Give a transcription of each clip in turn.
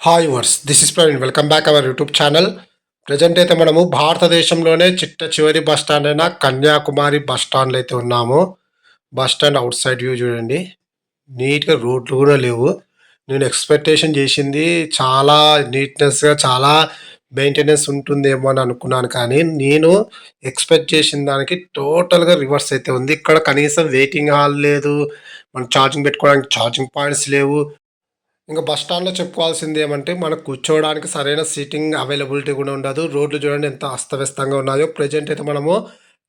Hi viewers this is Praveen welcome back our YouTube channel present అయితే మనము భారతదేశంలోనే చిట్ట చివరి బస్ స్టాండ్ అయిన కన్యాకుమారి బస్ స్టాండ్లో అయితే ఉన్నాము. Bus stand outside view చూడండి నీట్గా రోడ్లు కూడా లేవు. నేను ఎక్స్పెక్టేషన్ చేసింది చాలా నీట్నెస్గా చాలా మెయింటెనెన్స్ ఉంటుందేమో అని అనుకున్నాను కానీ నేను ఎక్స్పెక్ట్ చేసిన దానికి టోటల్గా రివర్స్ అయితే ఉంది. ఇక్కడ కనీసం వెయిటింగ్ హాల్ లేదు. మనం ఛార్జింగ్ పెట్టుకోవడానికి ఛార్జింగ్ పాయింట్స్ లేవు. ఇంకా బస్ స్టాండ్‌లో చెప్పుకోవాల్సింది ఏమంటే, మనకు కూర్చోవడానికి సరైన సీటింగ్ అవైలబిలిటీ కూడా ఉండదు. రోడ్లు చూడండి ఎంత అస్తవ్యస్తంగా ఉన్నాయో. ప్రెజెంట్ అయితే మనము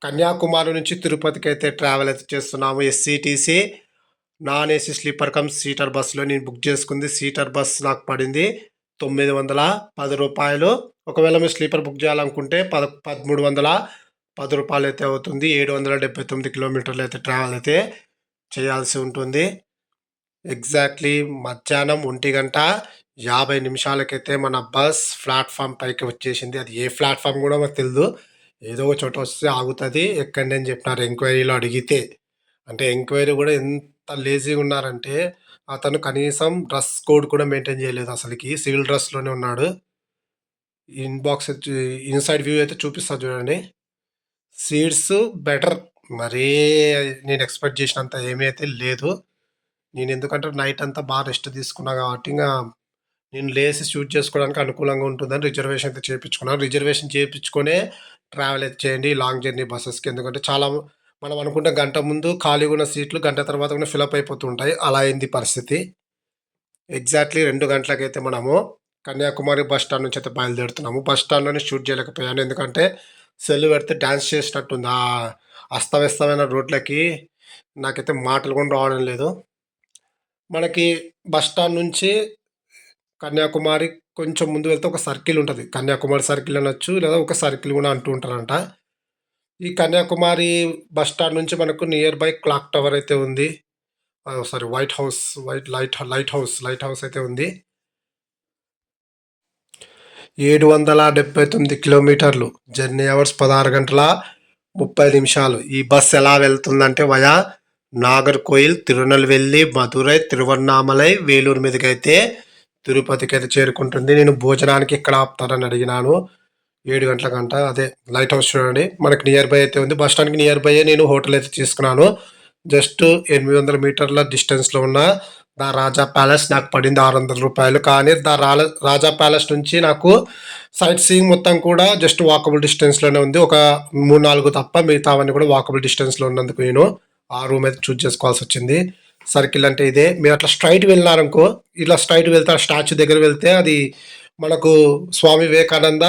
కన్యాకుమారి నుంచి తిరుపతికి అయితే ట్రావెల్ అయితే చేస్తున్నాము. SCTC non AC sleeper cum seater బస్సులో నేను బుక్ చేసుకుంది. సీటర్ బస్ నాకు పడింది తొమ్మిది వందల పది రూపాయలు ఒకవేళ మీరు స్లీపర్ బుక్ చేయాలనుకుంటే పద పదమూడు వందల పది రూపాయలు అయితే అవుతుంది. 779 కిలోమీటర్లు అయితే ట్రావెల్ అయితే చేయాల్సి ఉంటుంది. ఎగ్జాక్ట్లీ మధ్యాహ్నం ఒంటి గంట యాభై నిమిషాలకైతే మన బస్ ప్లాట్ఫామ్ పైకి వచ్చేసింది. అది ఏ ప్లాట్ఫామ్ కూడా మాకు తెలియదు ఏదో ఒక చోట వస్తే ఆగుతుంది. ఎక్కండి అని చెప్పినారు ఎంక్వైరీలో అడిగితే. అంటే ఎంక్వైరీ కూడా ఎంత లేజీగా ఉన్నారంటే అతను కనీసం డ్రెస్ కోడ్ కూడా మెయింటైన్ చేయలేదు అసలుకి. సివిల్ డ్రెస్లోనే ఉన్నాడు. ఇన్బాక్స్ ఇన్సైడ్ వ్యూ అయితే చూపిస్తా చూడండి. సీట్స్ బెటర్ మరీ నేను ఎక్స్పెక్ట్ చేసినంత ఏమీ అయితే లేదు. నేను ఎందుకంటే నైట్ అంతా బాగా రెస్ట్ తీసుకున్నా కాబట్టి ఇంకా నేను లేసి షూట్ చేసుకోవడానికి అనుకూలంగా ఉంటుందని రిజర్వేషన్ అయితే చేయించుకున్నాను రిజర్వేషన్ చేయించుకునే ట్రావెల్ అయితే చేయండి. లాంగ్ జర్నీ బస్సెస్కి ఎందుకంటే చాలా మనం అనుకుంటే గంట ముందు ఖాళీగా ఉన్న సీట్లు గంట తర్వాత కూడా ఫిలప్ అయిపోతుంటాయి. అలా అయింది పరిస్థితి. ఎగ్జాక్ట్లీ రెండు గంటలకైతే మనము కన్యాకుమారి బస్ స్టాండ్ నుంచి అయితే బయలుదేరుతున్నాము. బస్ స్టాండ్లోనే షూట్ చేయలేకపోయాను. ఎందుకంటే సెల్ పెడితే డ్యాన్స్ చేసినట్టుంది. ఆ అస్తవ్యస్తమైన రోడ్లకి నాకైతే మాటలు కూడా రావడం లేదు. మనకి బస్ స్టాండ్ నుంచి కన్యాకుమారి కొంచెం ముందు వెళ్తే ఒక సర్కిల్ ఉంటుంది. కన్యాకుమారి సర్కిల్ అనొచ్చు లేదా ఒక సర్కిల్ కూడా అంటూ ఉంటారంట. ఈ కన్యాకుమారి బస్ స్టాండ్ నుంచి మనకు నియర్ బై క్లాక్ టవర్ అయితే ఉంది. Sorry white house white light lighthouse lighthouse అయితే ఉంది. ఏడు వందల డెబ్బై తొమ్మిది కిలోమీటర్లు జర్నీ అవర్స్ పదహారు గంటల ముప్పై నిమిషాలు. ఈ బస్ ఎలా వెళ్తుందంటే వయా నాగర్కోయిల్ తిరునల్వెల్లి మధురై తిరువన్నామలై వేలూరు మీదకైతే తిరుపతికి అయితే చేరుకుంటుంది. నేను భోజనానికి ఇక్కడ ఆపుతారని అడిగినాను. ఏడు గంటల గంట అదే లైట్ హౌస్ చూడండి. మనకి నియర్ బై అయితే ఉంది. బస్ స్టాండ్కి నియర్ బై నేను హోటల్ అయితే తీసుకున్నాను. జస్ట్ ఎనిమిది వందల మీటర్ల డిస్టెన్స్లో ఉన్న దా రాజా ప్యాలెస్ నాకు పడింది ఆరు వందల రూపాయలు. కానీ దా రాజా ప్యాలెస్ నుంచి నాకు సైట్ సీయింగ్ మొత్తం కూడా జస్ట్ వాకబుల్ డిస్టెన్స్లోనే ఉంది. ఒక మూడు నాలుగు తప్ప మిగతావన్నీ కూడా వాకబుల్ డిస్టెన్స్లో ఉన్నందుకు నేను. ఆ రూమ్ అయితే చూజ్ చేసుకోవాల్సి వచ్చింది సర్కిల్ అంటే ఇదే. మీరు అట్లా స్ట్రైట్ వెళ్ళినారనుకో ఇలా స్ట్రైట్ వెళ్తే ఆ స్టాచ్యూ దగ్గర వెళ్తే అది మనకు స్వామి వివేకానంద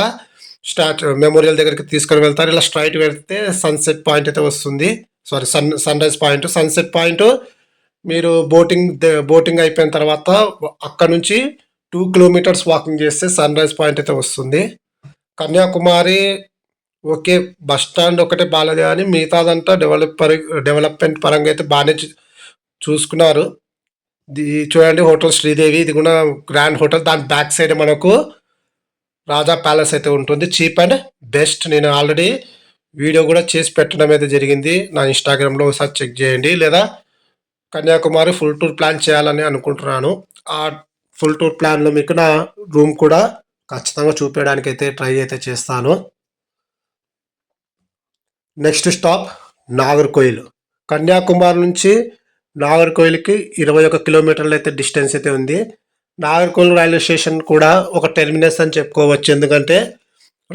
స్టాచ్యూ మెమోరియల్ దగ్గరికి తీసుకొని వెళ్తారు. ఇలా స్ట్రైట్ వెళ్తే సన్సెట్ పాయింట్ అయితే వస్తుంది. Sorry sun sunrise point sunset point మీరు బోటింగ్ బోటింగ్ అయిపోయిన తర్వాత అక్కడ నుంచి టూ కిలోమీటర్స్ వాకింగ్ చేస్తే సన్ రైజ్ పాయింట్ అయితే వస్తుంది. కన్యాకుమారి ఓకే బస్ స్టాండ్ ఒకటే బాగాలేదు కానీ మిగతాదంతా డెవలప్ డెవలప్మెంట్ పరంగా అయితే బాగానే చూసుకున్నారు. ఇది చూడండి హోటల్ శ్రీదేవి ఇది కూడా గ్రాండ్ హోటల్. దాని బ్యాక్ సైడ్ మనకు రాజా ప్యాలెస్ అయితే ఉంటుంది. Cheap and best. నేను ఆల్రెడీ వీడియో కూడా చేసి పెట్టడం అయితే జరిగింది. నా ఇన్స్టాగ్రామ్లో ఒకసారి చెక్ చేయండి. లేదా కన్యాకుమారి ఫుల్ టూర్ ప్లాన్ చేయాలని అనుకుంటున్నాను. ఆ ఫుల్ టూర్ ప్లాన్లో మీకు నా రూమ్ కూడా ఖచ్చితంగా చూపించడానికి అయితే ట్రై అయితే చేస్తాను. Next stop Nagercoil. కన్యాకుమారి నుంచి నాగర్కోయిల్కి ఇరవై ఒక కిలోమీటర్లు అయితే డిస్టెన్స్ అయితే ఉంది. నాగర్కోయిల్ రైల్వే స్టేషన్ కూడా ఒక టెర్మినస్ అని చెప్పుకోవచ్చు. ఎందుకంటే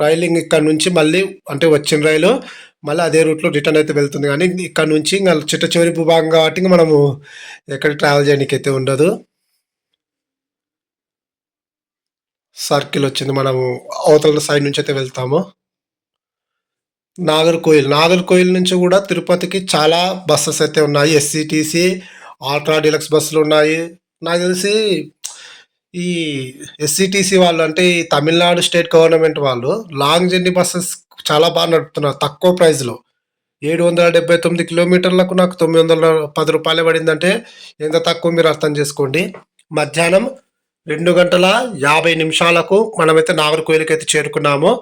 రైలింగ్ ఇక్కడ నుంచి మళ్ళీ అంటే వచ్చిన రైలు మళ్ళీ అదే రూట్లో రిటర్న్ అయితే వెళ్తుంది. కానీ ఇక్కడ నుంచి ఇంకా చిట్ట చివరి భూభాగం కాబట్టి మనము ఎక్కడ ట్రావెల్ చేయడానికి అయితే ఉండదు. సర్కిల్ వచ్చింది. మనము అవతల సైడ్ నుంచి అయితే వెళ్తాము. నాగర్కోయిల్. నాగర్కోయిల్ నుంచి కూడా తిరుపతికి చాలా బస్సెస్ అయితే ఉన్నాయి. ఎస్సీటీసీ ఆల్ట్రా డీలక్స్ బస్సులు ఉన్నాయి. నాకు తెలిసి ఈ ఎస్సీటీసీ వాళ్ళు అంటే ఈ తమిళనాడు స్టేట్ గవర్నమెంట్ వాళ్ళు లాంగ్ జర్నీ బస్సెస్ చాలా బాగా నడుపుతున్నారు తక్కువ ప్రైస్లో ఏడు వందల డెబ్బై తొమ్మిది కిలోమీటర్లకు నాకు తొమ్మిది వందల పది రూపాయలు పడిందంటే ఎంత తక్కువ మీరు అర్థం చేసుకోండి. మధ్యాహ్నం రెండు గంటల యాభై నిమిషాలకు మనమైతే నాగర్కోయిలకి అయితే చేరుకున్నాము.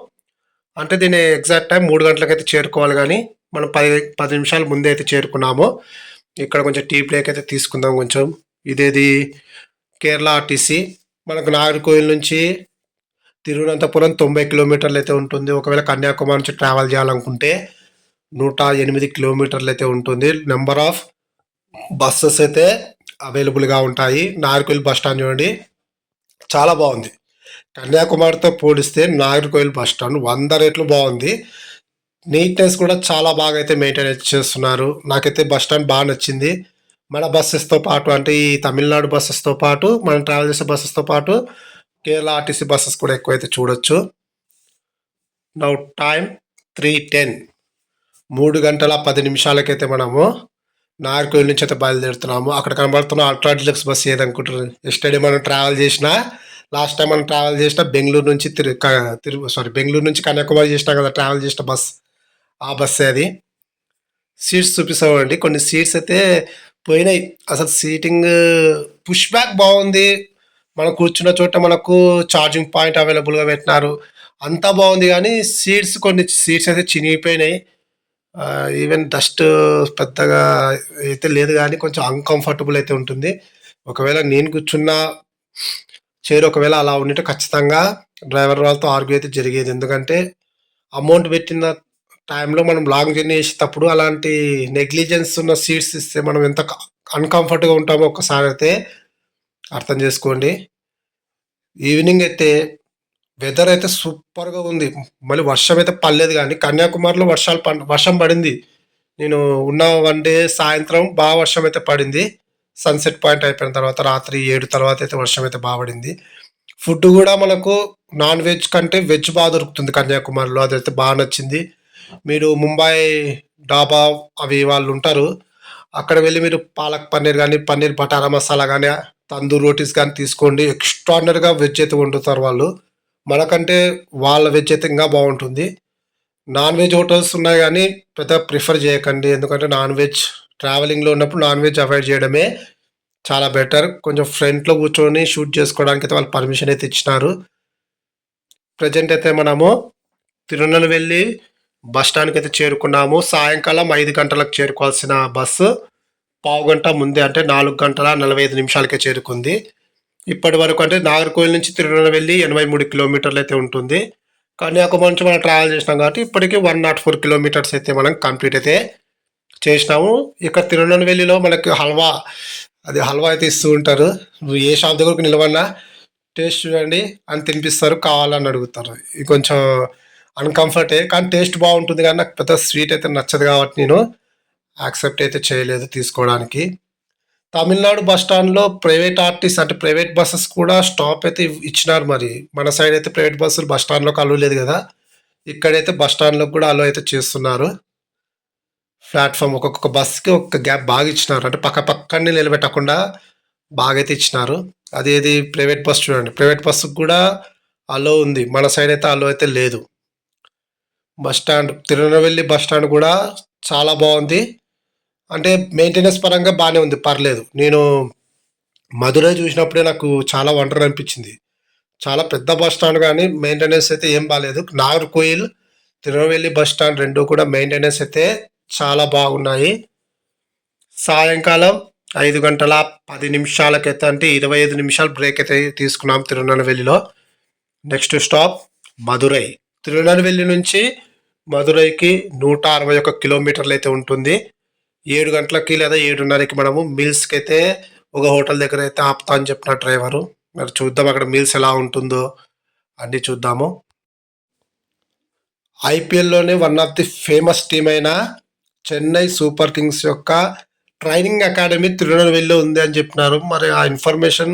అంటే దీని ఎగ్జాక్ట్ టైం మూడు గంటలకైతే చేరుకోవాలి కానీ మనం పది పది నిమిషాల ముందే అయితే చేరుకున్నాము. ఇక్కడ కొంచెం టీ బ్రేక్ అయితే తీసుకుందాం కొంచెం. ఇదేది కేరళ ఆర్టీసీ మనకు నాగర్కోయిల్ నుంచి తిరువనంతపురం తొంభై కిలోమీటర్లు అయితే ఉంటుంది. ఒకవేళ కన్యాకుమారి నుంచి ట్రావెల్ చేయాలనుకుంటే నూట ఎనిమిది కిలోమీటర్లు అయితే ఉంటుంది. నెంబర్ ఆఫ్ బస్సెస్ అయితే అవైలబుల్గా ఉంటాయి. నాగర్కోయిల్ బస్ స్టాండ్ చూడండి. చాలా బాగుంది. కన్యాకుమారితో పోలిస్తే నాగర్కోయిల్ బస్ స్టాండ్ వంద రెట్లు బాగుంది. నీట్నెస్ కూడా చాలా బాగా అయితే మెయింటైన్ చేస్తున్నారు. నాకైతే బస్ స్టాండ్ బాగా నచ్చింది. మన బస్సెస్తో పాటు అంటే ఈ తమిళనాడు బస్సెస్తో పాటు మనం ట్రావెల్ చేసే బస్సెస్తో పాటు కేరళ ఆర్టీసీ బస్సెస్ కూడా ఎక్కువైతే చూడొచ్చు. Now time three ten. మూడు గంటల పది నిమిషాలకైతే మనము నాగర్కోయిల్ నుంచి అయితే బయలుదేరుతున్నాము. అక్కడ కనబడుతున్న అల్ట్రా డిలక్స్ బస్ ఏదనుకుంటున్నారు? ఎస్టర్డే మనం ట్రావెల్ చేసిన లాస్ట్ టైం మనం ట్రావెల్ చేసిన బెంగళూరు నుంచి తిరు తిరు సారీ బెంగళూరు నుంచి కన్యాకుమారి చేసినా కదా ట్రావెల్ చేసిన బస్ ఆ బస్సే అది. సీట్స్ చూపిస్తామండి. కొన్ని సీట్స్ అయితే పోయినాయి. అసలు సీటింగ్ పుష్ బ్యాక్ బాగుంది. మనం కూర్చున్న చోట మనకు ఛార్జింగ్ పాయింట్ అవైలబుల్గా పెట్టినారు. అంతా బాగుంది కానీ సీట్స్ కొన్ని సీట్స్ అయితే చినిగిపోయినాయి. ఈవెన్ డస్ట్ పెద్దగా అయితే లేదు కానీ కొంచెం అన్కంఫర్టబుల్ అయితే ఉంటుంది. ఒకవేళ నేను కూర్చున్న చేరు ఒకవేళ అలా ఉండితే ఖచ్చితంగా డ్రైవర్ వాళ్ళతో ఆర్గ్యూ అయితే జరిగేది. ఎందుకంటే అమౌంట్ పెట్టిన టైంలో మనం లాంగ్ జర్నీ చేసేటప్పుడు అలాంటి నెగ్లిజెన్స్ ఉన్న సీట్స్ ఇస్తే మనం ఎంత అన్కంఫర్ట్గా ఉంటామో ఒక్కసారి అయితే అర్థం చేసుకోండి. ఈవినింగ్ అయితే వెదర్ అయితే సూపర్గా ఉంది. మళ్ళీ వర్షం అయితే పడలేదు కానీ కన్యాకుమారిలో వర్షాలు పడ వర్షం పడింది. నేను ఉన్న వన్ డే సాయంత్రం బాగా వర్షం అయితే పడింది. సన్సెట్ పాయింట్ అయిపోయిన తర్వాత రాత్రి ఏడు తర్వాత అయితే వర్షం అయితే బాగుపడింది ఫుడ్ కూడా మనకు నాన్ వెజ్ కంటే వెజ్ బాగా దొరుకుతుంది కన్యాకుమారిలో. అదైతే బాగా నచ్చింది. మీరు ముంబై డాబా అవి వాళ్ళు ఉంటారు. అక్కడ వెళ్ళి మీరు పాలక్ పన్నీర్ కానీ పన్నీర్ బటారా మసాలా కానీ తందూర్ రోటీస్ కానీ తీసుకోండి. ఎక్స్ట్రాడినరీగా వెజ్ అయితే వండుతారు వాళ్ళు. మనకంటే వాళ్ళ వెజ్ అయితే ఇంకా బాగుంటుంది. నాన్ వెజ్ హోటల్స్ ఉన్నాయి కానీ పెద్ద ప్రిఫర్ చేయకండి. ఎందుకంటే నాన్ వెజ్ ట్రావెలింగ్లో ఉన్నప్పుడు నాన్ వెజ్ అవాయిడ్ చేయడమే చాలా బెటర్ కొంచెం ఫ్రంట్లో కూర్చొని షూట్ చేసుకోవడానికి అయితే వాళ్ళు పర్మిషన్ అయితే ఇచ్చినారు. ప్రజెంట్ అయితే మనము తిరునెల్వేలి బస్ స్టాండ్కి అయితే చేరుకున్నాము. సాయంకాలం ఐదు గంటలకు చేరుకోవాల్సిన బస్సు పావు గంట ముందే అంటే నాలుగు గంటల నలభై ఐదు నిమిషాలకే చేరుకుంది. ఇప్పటి వరకు అంటే నాగర్కోవిల్ నుంచి తిరునెల్వేలి ఎనభై మూడు కిలోమీటర్లు అయితే ఉంటుంది. కన్యాకుమారి నుంచి మనం ట్రావెల్ చేసినాం కాబట్టి ఇప్పటికీ వన్ నాట్ ఫోర్ కిలోమీటర్స్ అయితే మనం కంప్లీట్ అయితే చేసినాము. ఇక్కడ తిరునెల్వేలిలో మనకి హల్వా. అది హల్వా అయితే ఇస్తూ ఉంటారు. నువ్వు ఏ షాప్ దగ్గరకు నిలవన్నా టేస్ట్ చూడండి అని తినిపిస్తారు. కావాలని అడుగుతారు. ఇది కొంచెం అన్కంఫర్టే కానీ టేస్ట్ బాగుంటుంది కానీ నాకు పెద్ద స్వీట్ అయితే నచ్చదు కాబట్టి నేను యాక్సెప్ట్ అయితే చేయలేదు తీసుకోవడానికి. తమిళనాడు బస్ స్టాండ్లో ప్రైవేట్ ఆర్టిస్ట్ అంటే ప్రైవేట్ బస్సెస్ కూడా స్టాప్ అయితే ఇచ్చినారు మరి. మన సైడ్ అయితే ప్రైవేట్ బస్సులు బస్ స్టాండ్లోకి అలో లేదు కదా. ఇక్కడైతే బస్ స్టాండ్లో కూడా అలో అయితే చేస్తున్నారు. ప్లాట్ఫామ్ ఒక్కొక్క బస్కి ఒక్క గ్యాప్ బాగా ఇచ్చినారు. అంటే పక్క పక్కనే నిలబెట్టకుండా బాగా అయితే ఇచ్చినారు. అదేది ప్రైవేట్ బస్ చూడండి. ప్రైవేట్ బస్సుకు కూడా అలో ఉంది. మన సైడ్ అయితే అలో అయితే లేదు. Bus stand Tirunelveli bus stand కూడా చాలా బాగుంది. అంటే మెయింటెనెన్స్ పరంగా బాగానే ఉంది. పర్లేదు. నేను మధురై చూసినప్పుడే నాకు చాలా వండర్ అనిపించింది. చాలా పెద్ద బస్ స్టాండ్ కానీ మెయింటెనెన్స్ అయితే ఏం బాగాలేదు నాగర్కోయిల్ తిరునవెల్లి బస్ స్టాండ్ రెండు కూడా మెయింటెనెన్స్ అయితే చాలా బాగున్నాయి. సాయంకాలం ఐదు గంటల పది నిమిషాలకైతే అంటే ఇరవై ఐదు నిమిషాలు బ్రేక్ అయితే తీసుకున్నాం తిరునెల్వేలిలో నెక్స్ట్ స్టాప్ మధురై. తిరునెల్వేలి నుంచి మధురైకి నూట అరవై ఒక్క కిలోమీటర్లు అయితే ఉంటుంది. ఏడు గంటలకి లేదా ఏడున్నరకి మనము మీల్స్కి అయితే ఒక హోటల్ దగ్గర అయితే ఆపుతా అని చెప్పిన డ్రైవరు. మరి చూద్దాం అక్కడ మీల్స్ ఎలా ఉంటుందో అన్నీ చూద్దాము. ఐపీఎల్లోనే one of the famous team అయిన చెన్నై సూపర్ కింగ్స్ యొక్క ట్రైనింగ్ అకాడమీ తిరునెల్వేలిలో ఉంది అని చెప్పినారు. మరి ఆ ఇన్ఫర్మేషన్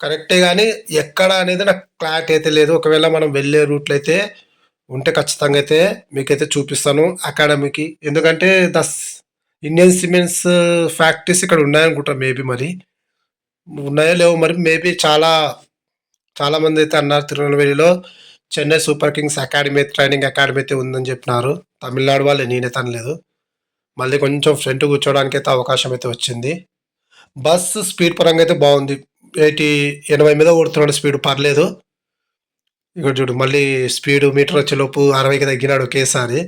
కరెక్టే కానీ ఎక్కడ అనేది నాకు క్లారిటీ అయితే లేదు. ఒకవేళ మనం వెళ్ళే రూట్లో అయితే ఉంటే ఖచ్చితంగా అయితే మీకైతే చూపిస్తాను అకాడమీకి. ఎందుకంటే ద ఇండియన్ సిమెంట్స్ ఫ్యాక్టరీస్ ఇక్కడ ఉన్నాయనుకుంటా మేబీ మరి. ఉన్నాయో లేవో మరి మేబీ చాలా చాలామంది అయితే అన్నారు తిరునెల్వేలిలో Chennai super kings academy training academy అయితే ఉందని చెప్పినారు. తమిళనాడు వాళ్ళే నేనైతే అనలేదు. మళ్ళీ కొంచెం ఫ్రంట్ కూర్చోవడానికి అయితే అవకాశం అయితే వచ్చింది. బస్ స్పీడ్ పరంగా అయితే బాగుంది. ఎయిటీ ఎనభై మీద కొడుతున్నాడు స్పీడ్. పర్లేదు. ఇక్కడ చూడు మళ్ళీ స్పీడ్ మీటర్ వచ్చేలోపు అరవైకి తగ్గినాడు ఒకేసారి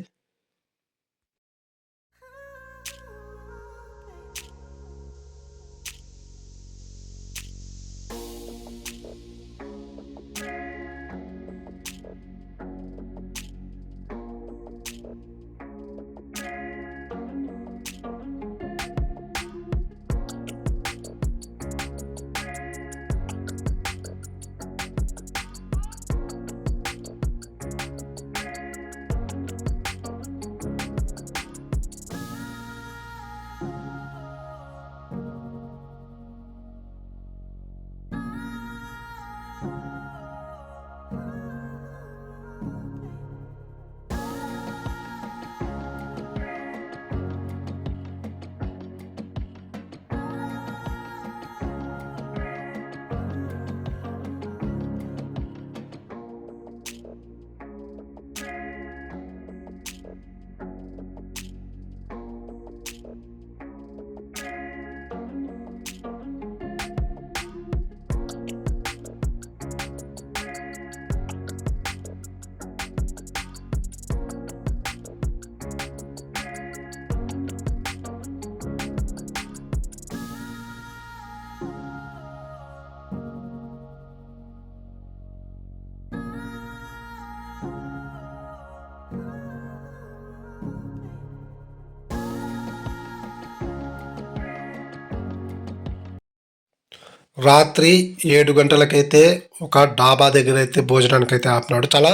రాత్రి ఏడు గంటలకైతే ఒక డాబా దగ్గర అయితే భోజనానికి అయితే ఆపినాడు. చాలా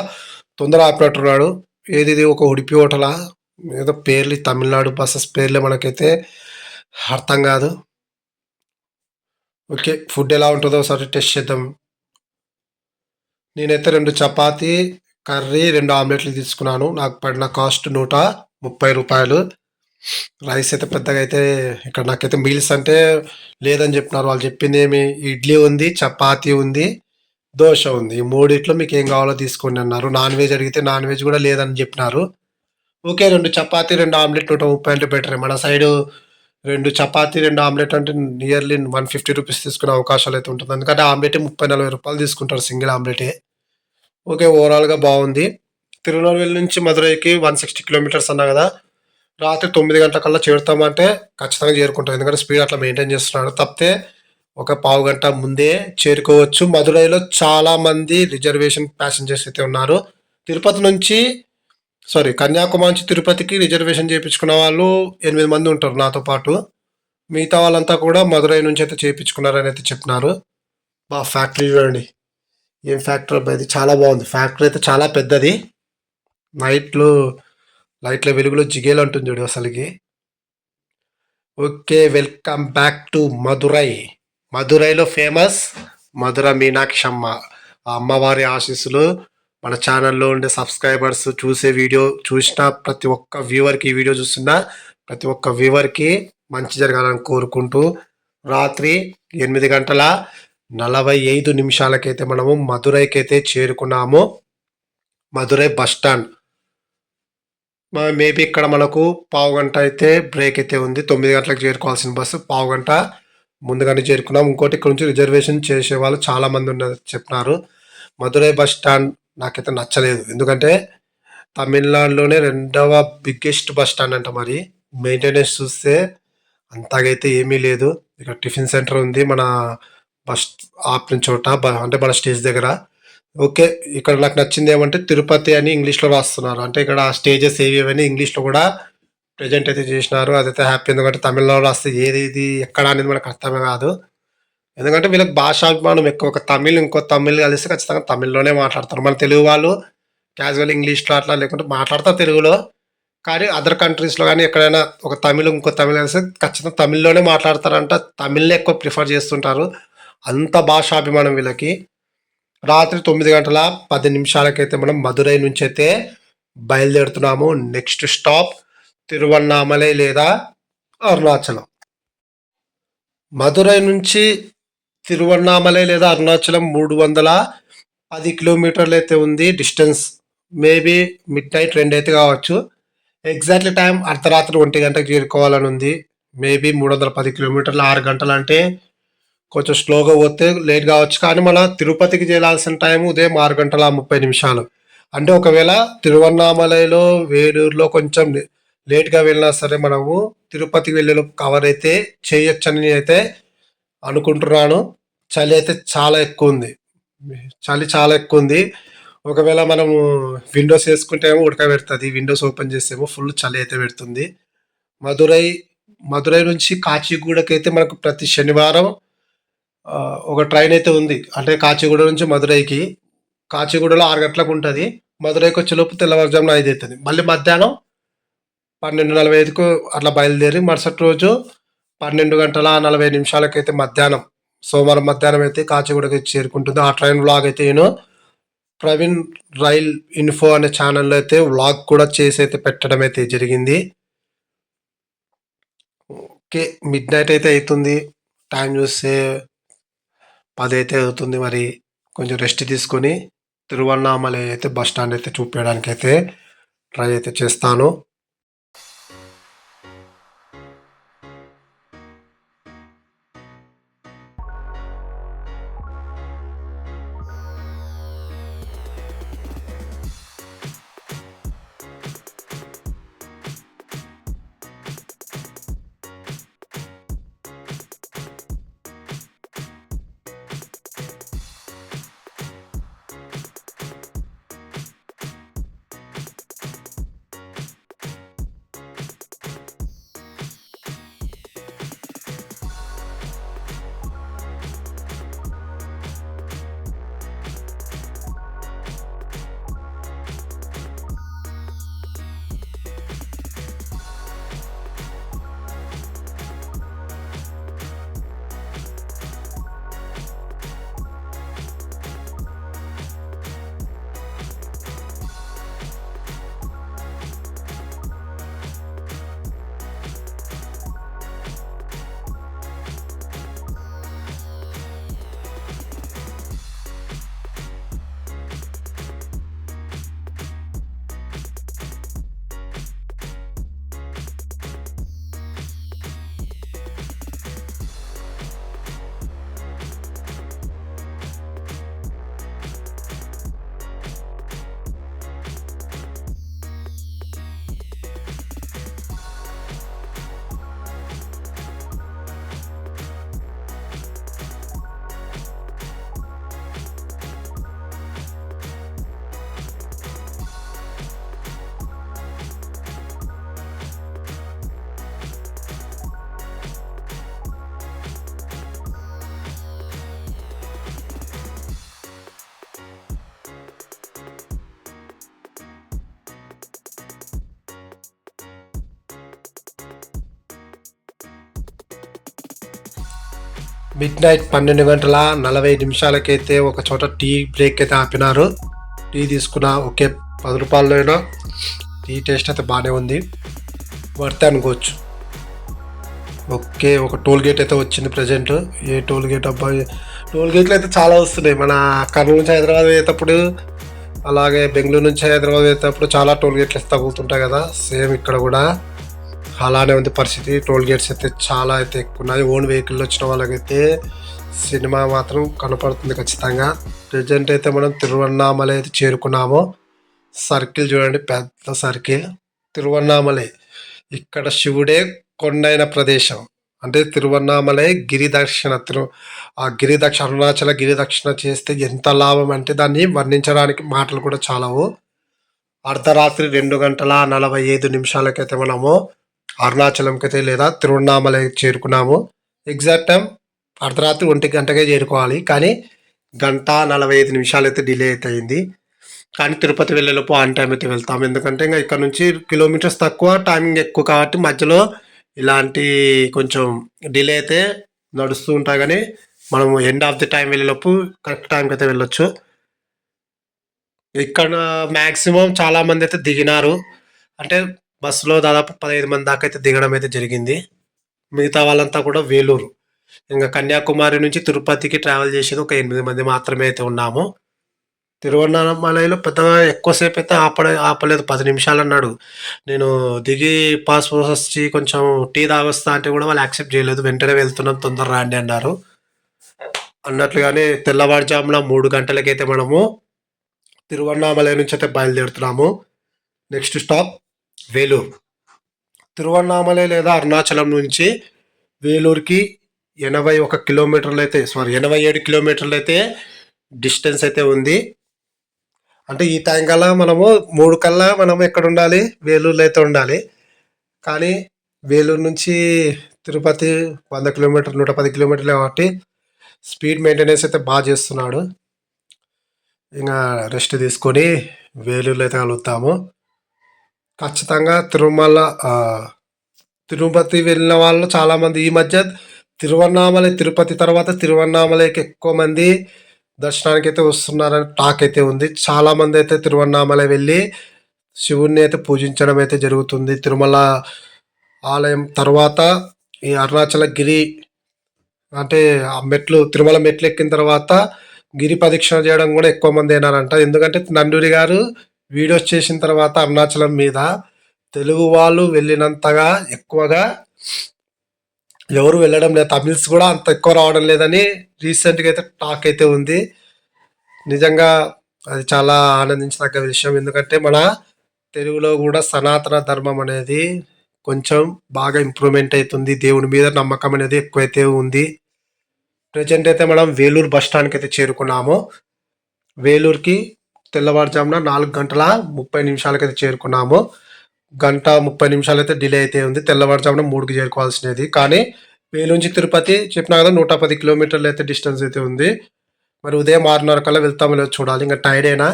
తొందర ఆపినట్టున్నాడు. ఏది ఇది ఒక ఉడిపి హోటలా? ఏదో పేర్లు తమిళనాడు బస్సెస్ పేర్లు మనకైతే అర్థం కాదు. ఓకే ఫుడ్ ఎలా ఉంటుందో ఒకసారి టెస్ట్ చేద్దాం. నేనైతే రెండు చపాతీ కర్రీ రెండు ఆమ్లెట్లు తీసుకున్నాను. నాకు పడిన కాస్ట్ నూట ముప్పై రూపాయలు. రైస్ అయితే పెద్దగా అయితే ఇక్కడ నాకైతే మీల్స్ అంటే లేదని చెప్పినారు. వాళ్ళు చెప్పింది ఏమి? ఇడ్లీ ఉంది చపాతీ ఉంది దోశ ఉంది. ఈ మూడిట్లో మీకు ఏం కావాలో తీసుకోండి అన్నారు. నాన్ వెజ్ అడిగితే నాన్ వెజ్ కూడా లేదని చెప్పినారు. ఓకే రెండు చపాతీ రెండు ఆమ్లెట్ నూట ముప్పై అంటే బెటర్. మన సైడు రెండు చపాతీ రెండు ఆమ్లెట్ అంటే నియర్లీ వన్ ఫిఫ్టీ రూపీస్ తీసుకునే అవకాశాలు అయితే ఉంటుంది. ఎందుకంటే ఆమ్లెట్ ముప్పై నలభై రూపాయలు తీసుకుంటారు సింగిల్ ఆమ్లెటే. ఓకే ఓవరాల్గా బాగుంది. తిరునల్వేలి నుంచి మదురైకి వన్ సిక్స్టీ కిలోమీటర్స్ అన్నా కదా? రాత్రి తొమ్మిది గంటలకల్లా చేరుతామంటే ఖచ్చితంగా చేరుకుంటాం. ఎందుకంటే స్పీడ్ అట్లా మెయింటైన్ చేస్తున్నాడు. తప్పితే ఒక పావు గంట ముందే చేరుకోవచ్చు. మదురైలో చాలామంది రిజర్వేషన్ ప్యాసింజర్స్ అయితే ఉన్నారు. తిరుపతి నుంచి సారీ కన్యాకుమారి నుంచి తిరుపతికి రిజర్వేషన్ చేయించుకున్న వాళ్ళు ఎనిమిది మంది ఉంటారు నాతో పాటు. మిగతా వాళ్ళంతా కూడా మదురై నుంచి అయితే చేయించుకున్నారని అయితే చెప్పినారు. బా ఫ్యాక్టరీ చూడండి. ఏం ఫ్యాక్టరీ అబ్బాయి చాలా బాగుంది. ఫ్యాక్టరీ అయితే చాలా పెద్దది. నైట్లో లైట్ల వెలుగులో జిగేలు అంటుంది చూడు అసలుకి. Okay welcome back to Madurai. మధురైలో famous Madura Meenakshi అమ్మ ఆ అమ్మవారి ఆశీస్సులు మన ఛానల్లో ఉండే సబ్స్క్రైబర్స్ చూసే వీడియో చూసిన ప్రతి ఒక్క వ్యూవర్కి ఈ వీడియో చూస్తున్న ప్రతి ఒక్క వ్యూవర్కి మంచి జరగాలని కోరుకుంటూ రాత్రి ఎనిమిది గంటల నలభై ఐదు నిమిషాలకైతే మనము మధురైకైతే అయితే చేరుకున్నాము. Madurai bus stand. మేబీ ఇక్కడ మనకు పావు గంట అయితే బ్రేక్ అయితే ఉంది. తొమ్మిది గంటలకు చేరుకోవాల్సిన బస్సు పావు గంట ముందుగానే చేరుకున్నాం. ఇంకోటి ఇక్కడ నుంచి రిజర్వేషన్ చేసే వాళ్ళు చాలామంది ఉన్నారు చెప్పినారు. మధురై బస్ స్టాండ్ నాకైతే నచ్చలేదు. ఎందుకంటే తమిళనాడులోనే రెండవ బిగ్గెస్ట్ బస్ స్టాండ్ అంట మరి. మెయింటెనెన్స్ చూస్తే అంతగైతే ఏమీ లేదు. ఇక్కడ టిఫిన్ సెంటర్ ఉంది మన బస్ ఆపిన చోట అంటే మన స్టేజ్ దగ్గర. ఓకే ఇక్కడ నాకు నచ్చింది ఏమంటే తిరుపతి అని ఇంగ్లీష్లో రాస్తున్నారు. అంటే ఇక్కడ స్టేజెస్ ఏవి అని ఇంగ్లీష్లో కూడా ప్రజెంట్ అయితే చేసినారు. అదైతే హ్యాపీ. ఎందుకంటే తమిళలో రాస్తే ఏది ఇది ఎక్కడ అనేది మనకు అర్థమే కాదు. ఎందుకంటే వీళ్ళకి భాషాభిమానం ఎక్కువ. ఒక తమిళ్ ఇంకో తమిళ్ కలిసి ఖచ్చితంగా తమిళ్ళోనే మాట్లాడతారు. మన తెలుగు వాళ్ళు క్యాజువల్ ఇంగ్లీష్లో అట్లా లేకుంటే మాట్లాడతారు తెలుగులో. కానీ అదర్ కంట్రీస్లో కానీ ఎక్కడైనా ఒక తమిళ్ ఇంకో తమిళ్ కలిసి ఖచ్చితంగా తమిళ్ళోనే మాట్లాడతారంట. తమిళ్నే ఎక్కువ ప్రిఫర్ చేస్తుంటారు. అంత భాషాభిమానం వీళ్ళకి. రాత్రి తొమ్మిది గంటల పది నిమిషాలకైతే మనం మదురై నుంచి అయితే బయలుదేరుతున్నాము. నెక్స్ట్ స్టాప్ తిరువన్నామలై లేదా అరుణాచలం. మదురై నుంచి తిరువన్నామలై లేదా అరుణాచలం మూడు వందల పది కిలోమీటర్లు అయితే ఉంది. డిస్టెన్స్ మేబీ మిడ్ నైట్ రెండు అయితే కావచ్చు. ఎగ్జాక్ట్లీ టైం అర్ధరాత్రి ఒంటి గంటకు చేరుకోవాలని ఉంది. మేబీ మూడు వందల పది కిలోమీటర్లు ఆరు గంటలు అంటే కొంచెం స్లోగా పోతే లేట్ కావచ్చు. కానీ మన తిరుపతికి చేరాల్సిన టైం ఉదయం ఆరు గంటల ముప్పై నిమిషాలు. అంటే ఒకవేళ తిరువన్నామలైలో వేలూరులో కొంచెం లేట్గా వెళ్ళినా సరే మనము తిరుపతికి వెళ్ళే కవర్ అయితే చేయొచ్చని అయితే అనుకుంటున్నాను. చలి అయితే చాలా ఎక్కువ ఉంది. చలి చాలా ఎక్కువ ఉంది. ఒకవేళ మనము విండోస్ వేసుకుంటే ఏమో ఉడకబెడుతుంది విండోస్ ఓపెన్ చేస్తేమో ఫుల్ చలి అయితే పెడుతుంది. మధురై మధురై నుంచి కాచిగూడకైతే అయితే మనకు ప్రతి శనివారం ఒక ట్రైన్ అయితే ఉంది. అంటే కాచిగూడ నుంచి మదురైకి కాచిగూడలో ఆరు గంటలకు ఉంటుంది. మదురైకి వచ్చేలోపు తెల్లవారుజామున ఐదు అవుతుంది మళ్ళీ మధ్యాహ్నం పన్నెండు నలభై ఐదుకు అట్లా బయలుదేరి మరుసటి రోజు పన్నెండు గంటల నలభై నిమిషాలకైతే మధ్యాహ్నం సోమవారం మధ్యాహ్నం అయితే కాచిగూడకి చేరుకుంటుంది. ఆ ట్రైన్ వ్లాగ్ అయితే నేను ప్రవీణ్ రైల్ ఇన్ఫో అనే ఛానల్లో అయితే వ్లాగ్ కూడా చేసి అయితే పెట్టడం అయితే జరిగింది. ఓకే మిడ్ నైట్ అయితే అవుతుంది టైం చూస్తే పదైతే అయితే అవుతుంది మరి కొంచెం రెస్ట్ తీసుకొని తిరువన్నామలై అయితే బస్ స్టాండ్ అయితే చూపించడానికి అయితే ట్రై అయితే చేస్తాను. మిడ్ నైట్ పన్నెండు గంటల నలభై నిమిషాలకైతే ఒక చోట టీ బ్రేక్ అయితే ఆపినారు. టీ తీసుకున్న ఒకే పది రూపాయలైనా టీ టేస్ట్ అయితే బాగానే ఉంది. వర్త్ అనుకోవచ్చు ఓకే ఒక టోల్ గేట్ అయితే వచ్చింది ప్రజెంట్. ఏ టోల్ గేట్ అబ్బాయి టోల్ గేట్లు అయితే చాలా వస్తున్నాయి. మన కర్నూలు నుంచి హైదరాబాద్ పోయేటప్పుడు అలాగే బెంగళూరు నుంచి హైదరాబాద్ పోయేటప్పుడు చాలా టోల్ గేట్లు తగులుతుంటాయి కదా. సేమ్ ఇక్కడ కూడా. అలానే ఉంది పరిస్థితి. టోల్ గేట్స్ అయితే చాలా అయితే ఎక్కువ ఉన్నాయి ఓన్ వెహికల్ వచ్చిన వాళ్ళకైతే సినిమా మాత్రం కనపడుతుంది ఖచ్చితంగా. ప్రజెంట్ అయితే మనం తిరువన్నామలై అయితే చేరుకున్నాము. సర్కిల్ చూడండి పెద్ద సర్కిల్. తిరువన్నామలై. ఇక్కడ శివుడే కొండైన ప్రదేశం. అంటే తిరువన్నామలై గిరి దక్షిణ తిరు ఆ గిరి దక్షిణ అరుణాచల గిరి దక్షిణ చేస్తే ఎంత లాభం అంటే దాన్ని వర్ణించడానికి మాటలు కూడా చాలవు. అర్ధరాత్రి రెండు గంటల నలభై ఐదు నిమిషాలకైతే మనము అరుణాచలంకి అయితే లేదా తిరువణామలై చేరుకున్నాము. ఎగ్జాక్ట్ టైం అర్ధరాత్రి ఒంటి గంటకే చేరుకోవాలి. కానీ గంట నలభై ఐదు నిమిషాలు అయితే డిలే అయితే అయింది. కానీ తిరుపతి వెళ్ళేలోపు ఆన్ టైం అయితే వెళ్తాం. ఎందుకంటే ఇంకా ఇక్కడ నుంచి కిలోమీటర్స్ తక్కువ టైమింగ్ ఎక్కువ కాబట్టి మధ్యలో ఇలాంటి కొంచెం డిలే అయితే నడుస్తూ ఉంటాయి. కానీ మనము ఎండ్ ఆఫ్ ది టైం వెళ్ళేలోపు కరెక్ట్ టైంకి అయితే వెళ్ళొచ్చు. ఇక్కడ మ్యాక్సిమం చాలామంది అయితే దిగినారు. అంటే బస్సులో దాదాపు పదహైదు మంది దాకా అయితే దిగడం అయితే జరిగింది. మిగతా వాళ్ళంతా కూడా వేలూరు. ఇంకా కన్యాకుమారి నుంచి తిరుపతికి ట్రావెల్ చేసేది ఒక ఎనిమిది మంది మాత్రమే అయితే ఉన్నాము. తిరువన్నామలైలో పెద్దగా ఎక్కువసేపు అయితే ఆపడ ఆపలేదు. పది నిమిషాలు అన్నాడు. నేను దిగి పాస్ వచ్చి కొంచెం టీ తాగొస్తా అంటే కూడా వాళ్ళు యాక్సెప్ట్ చేయలేదు. వెంటనే వెళ్తున్నాం తొందర రాండి అన్నారు. అన్నట్లుగానే తెల్లవారుజామున మూడు గంటలకైతే మనము తిరువన్నామలై నుంచి అయితే బయలుదేరుతున్నాము. Next stop Vellore. తిరువన్నామలై లేదా అరుణాచలం నుంచి వేలూరుకి ఎనభై ఒక కిలోమీటర్లు అయితే సారీ ఎనభై ఏడు కిలోమీటర్లు అయితే డిస్టెన్స్ అయితే ఉంది. అంటే ఈ టైం కల్లా మనము మూడు కల్లా మనం ఎక్కడ ఉండాలి? వేలూరులో అయితే ఉండాలి. కానీ వేలూరు నుంచి తిరుపతి వంద కిలోమీటర్ నూట పది కిలోమీటర్లు కాబట్టి స్పీడ్ మెయింటెనెన్స్ అయితే బాగా చేస్తున్నాడు. ఇంకా రెస్ట్ తీసుకొని వేలూరులో అయితే కలుగుతాము ఖచ్చితంగా తిరుమల తిరుపతి వెళ్ళిన వాళ్ళు చాలామంది. ఈ మధ్య తిరువన్నామలై తిరుపతి తర్వాత తిరువన్నామలైకి ఎక్కువ మంది దర్శనానికి అయితే వస్తున్నారని టాక్ అయితే ఉంది. చాలామంది అయితే తిరువన్నామలై వెళ్ళి శివుణ్ణి అయితే పూజించడం అయితే జరుగుతుంది. తిరుమల ఆలయం తర్వాత ఈ అరుణాచల గిరి అంటే ఆ మెట్లు తిరుమల మెట్లు ఎక్కిన తర్వాత గిరి ప్రదక్షిణ చేయడం కూడా ఎక్కువ మంది అయినారంట. ఎందుకంటే నండూరి గారు వీడియోస్ చేసిన తర్వాత అరుణాచలం మీద తెలుగు వాళ్ళు వెళ్ళినంతగా ఎక్కువగా ఎవరు వెళ్ళడం లేదు. తమిళ్స్ కూడా అంత ఎక్కువ రావడం లేదని రీసెంట్గా అయితే టాక్ అయితే ఉంది. నిజంగా అది చాలా ఆనందించదగ్గ విషయం. ఎందుకంటే మన తెలుగులో కూడా సనాతన ధర్మం అనేది కొంచెం బాగా ఇంప్రూవ్మెంట్ అవుతుంది. దేవుడి మీద నమ్మకం అనేది ఎక్కువైతే ఉంది. ప్రజెంట్ అయితే మనం వేలూరు బస్ స్టాండ్కి అయితే చేరుకున్నాము. వేలూరుకి తెల్లవారుజామున నాలుగు గంటల ముప్పై నిమిషాలకైతే చేరుకున్నాము. గంట ముప్పై నిమిషాలు అయితే డిలే అయితే ఉంది. తెల్లవారుజామున మూడుకి చేరుకోవాల్సినది. కానీ వేలు నుంచి తిరుపతి చెప్పినా కదా నూట పది కిలోమీటర్లు అయితే డిస్టెన్స్ అయితే ఉంది. మరి ఉదయం ఆరున్నర కల్లా వెళ్తామో లేదో చూడాలి. ఇంకా టైర్డ్ అయినా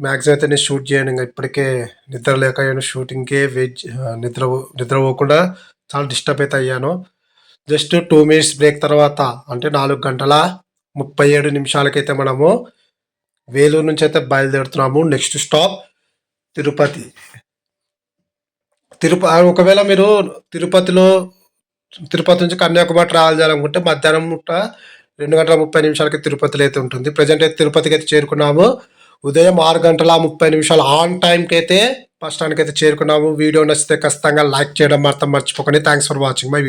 మ్యాక్సిమం అయితే నేను షూట్ చేయను. ఇంకా ఇప్పటికే నిద్ర లేక షూటింగ్కే వెజ్ నిద్ర నిద్ర పోకుండా చాలా డిస్టర్బ్ అయితే అయ్యాను. జస్ట్ టూ మినిట్స్ బ్రేక్ తర్వాత అంటే నాలుగు గంటల ముప్పై ఏడు నిమిషాలకైతే మనము వేలూరు నుంచి అయితే బయలుదేరుతున్నాము. Next stop Tirupati. తిరుపతి ఒకవేళ మీరు తిరుపతిలో తిరుపతి నుంచి కన్యాకుమారి ట్రావెల్ చేయాలనుకుంటే మధ్యాహ్నం ముట్ట రెండు గంటల ముప్పై నిమిషాలకి తిరుపతిలో అయితే ఉంటుంది. ప్రజెంట్ అయితే తిరుపతికి అయితే చేరుకున్నాము. ఉదయం ఆరు గంటల ముప్పై నిమిషాలు ఆన్ టైంకి అయితే బస్ స్టాండ్కి అయితే చేరుకున్నాము. వీడియో నచ్చితే ఖచ్చితంగా లైక్ చేయడం మాత్రం మర్చిపోకండి. Thanks for watching my